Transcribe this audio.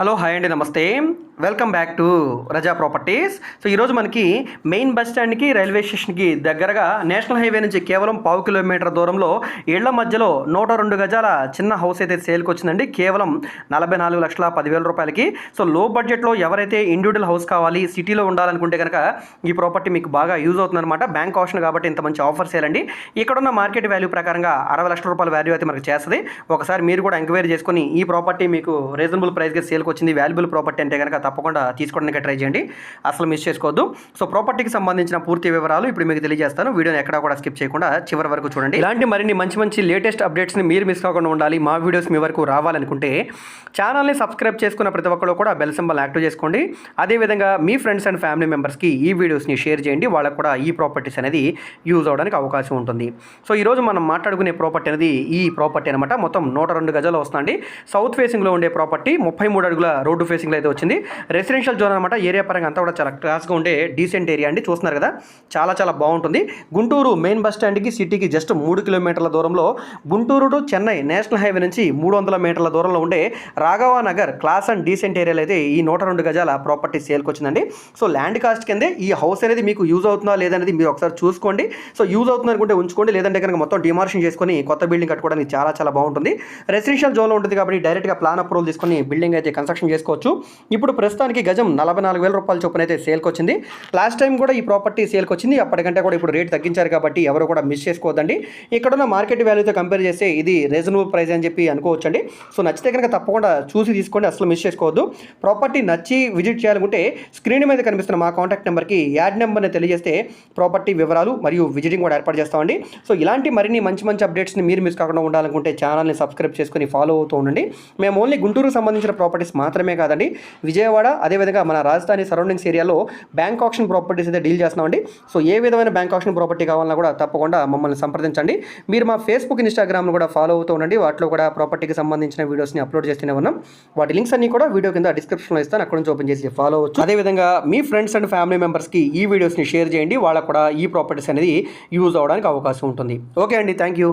Hello hi అండి నమస్తే. Welcome back to Raza properties so ఈరోజు మనకి మెయిన్ బస్ స్టాండ్కి రైల్వే స్టేషన్కి దగ్గరగా నేషనల్ హైవే నుంచి కేవలం పావు కిలోమీటర్ దూరంలో ఇళ్ళ మధ్యలో నూట రెండు గజాల చిన్న హౌస్ అయితే సేల్కి వచ్చిందండి. కేవలం నలభై నాలుగు లక్షల పదివేల రూపాయలకి. సో లో బడ్జెట్లో ఎవరైతే ఇండివిజువల్ హౌస్ కావాలి సిటీలో ఉండాలనుకుంటే కనుక ఈ ప్రాపర్టీ మీకు బాగా యూజ్ అవుతుందన్నమాట. బ్యాంక్ ఆప్షన్ కాబట్టి ఇంత మంచి ఆఫర్ సేలండి ఇక్కడున్న మార్కెట్ వాల్యూ ప్రకారంగా అరవై లక్షల రూపాయల వాల్యూ అయితే మనకు చేస్తుంది. ఒకసారి మీరు కూడా ఎంక్వైరీ చేసుకొని ఈ ప్రాపర్టీ మీకు రీజనబుల్ ప్రైస్గా సేల్కి వచ్చింది వాల్యుబుల్ ప్రాపర్టీ అంటే కనుక తప్పకుండా తీసుకోవడానికి ట్రై చేయండి. అసలు మిస్ చేసుకోవద్దు. సో ప్రాపర్టీకి సంబంధించిన పూర్తి వివరాలు ఇప్పుడు మీకు తెలియజేస్తాను. వీడియోని ఎక్కడా కూడా స్కిప్ చేయకుండా చివరి వరకు చూడండి. ఇలాంటి మరిన్ని మంచి మంచి లేటెస్ట్ అప్డేట్స్ని మీరు మిస్ కాకుండా ఉండాలి. మా వీడియోస్ మీ వరకు రావాలనుకుంటే ఛానల్ని సబ్స్క్రైబ్ చేసుకున్న ప్రతి ఒక్కరు కూడా బెల్ సింబల్ యాక్టివ్ చేసుకోండి. అదేవిధంగా మీ ఫ్రెండ్స్ అండ్ ఫ్యామిలీ మెంబర్స్కి ఈ వీడియోస్ని షేర్ చేయండి. వాళ్ళకు కూడా ఈ ప్రాపర్టీస్ అనేది యూజ్ అవడానికి అవకాశం ఉంటుంది. సో ఈరోజు మనం మాట్లాడుకునే ప్రాపర్టీ అనేది ఈ ప్రాపర్టీ అనమాట మొత్తం నూట రెండు గజాలు వస్తుందండి. సౌత్ ఫేసింగ్లో ఉండే ప్రాపర్టీ ముప్పై మూడు అడుగులు రోడ్డు ఫేసింగ్లో అయితే వచ్చింది. రెసిడెన్షియల్ జోన్ అనమాట ఏరియా పరంగా అంతా కూడా చాలా క్లాస్గా ఉండే డీసెంట్ ఏరియా అండి. చూస్తున్నారు కదా చాలా చాలా బాగుంటుంది. గుంటూరు మెయిన్ బస్ స్టాండ్కి సిటీకి జస్ట్ మూడు కిలోమీటర్ల దూరంలో Guntur to Chennai national highway నుంచి మూడు వందల మీటర్ల దూరంలో ఉండే Raghava Nagar class and decent ఏరియాలో అయితే ఈ నూట రెండు గజాల ప్రాపర్టీ సేల్కి వచ్చిందండి. సో ల్యాండ్ కాస్ట్ కిందే ఈ హౌస్ అనేది మీకు యూజ్ అవుతుందా లేదనేది మీరు ఒకసారి చూసుకోండి. సో యూజ్ అవుతుంది అనుకుంటే ఉంచుకోండి. లేదంటే కనుక మొత్తం డిమార్షన్ చేసుకొని కొత్త బిల్డింగ్ కట్టుకోవడానికి చాలా చాలా బాగుంటుంది. రెసిడెన్షియల్ జోన్లో ఉంటుంది కాబట్టి డైరెక్ట్గా ప్లాన్ అప్రూవల్ తీసుకొని బిల్డింగ్ అయితే ట్రాన్సాక్షన్ చేసుకోవచ్చు. ఇప్పుడు ప్రస్తుతానికి గజం నలభై నాలుగు వేల రూపాయల చొప్పున అయితే సేల్కి వచ్చింది లాస్ట్ టైం కూడా ఈ ప్రాపర్టీ సేల్కి వచ్చింది అప్పటికంటే కూడా ఇప్పుడు రేట్ తగ్గించారు కాబట్టి ఎవరు కూడా మిస్ చేసుకోవద్దండి. ఇక్కడున్న మార్కెట్ వాల్యూతో కంపేర్ చేస్తే ఇది రీజనబుల్ ప్రైస్ అని చెప్పి అనుకోవచ్చండి. సో నచ్చితే కనుక తప్పకుండా చూసి తీసుకోండి. అసలు మిస్ చేసుకోవద్దు. ప్రాపర్టీ నచ్చి విజిట్ చేయాలనుకుంటే స్క్రీన్ మీద కనిపిస్తున్న మా కాంటాక్ట్ నెంబర్కి యాడ్ నెంబర్ని తెలియజేస్తే ప్రాపర్టీ వివరాలు మరియు విజిటింగ్ కూడా ఏర్పాటు చేస్తామండి. సో ఇలాంటి మరిన్ని మంచి మంచి అప్డేట్స్ని మీరు మిస్ కాకుండా ఉండాలనుకుంటే ఛానల్ని సబ్స్క్రైబ్ చేసుకుని ఫాలో అవుతూ ఉండండి. మేము ఓన్లీ గుంటూరుకు సంబంధించిన ప్రాపర్టీస్ మాత్రమే కాదండి. విజయవాడ అదేవిధంగా మన రాజధాని సరౌండింగ్స్ ఏరియాలో బ్యాంక్ ఆప్షన్ ప్రాపర్టీస్ అయితే డీల్ చేస్తున్నామండి. సో ఏ విధమైన బ్యాంక్ ఆప్షన్ ప్రాపర్టీ కావాలన్నా కూడా తప్పకుండా మమ్మల్ని సంప్రదించండి. మీరు మా ఫేస్బుక్ ఇన్స్టాగ్రామ్ను కూడా ఫాలో అవుతూ ఉండండి. వాటిలో కూడా ప్రాపర్టీకి సంబంధించిన వీడియోస్ని అప్లోడ్ చేస్తూనే ఉన్నాం. వాటి లింక్స్ అన్ని కూడా వీడియో కింద డిస్క్రిప్షన్లో ఇస్తాను. అక్కడ నుంచి ఓపెన్ చేసి ఫాలో అవచ్చు అదేవిధంగా మీ ఫ్రెండ్స్ అండ్ ఫ్యామిలీ మెంబర్స్కి ఈ వీడియోస్ని షేర్ చేయండి. వాళ్ళకు కూడా ఈ ప్రాపర్టీస్ అనేది యూజ్ అవడానికి అవకాశం ఉంటుంది. ఓకే అండి. Thank you.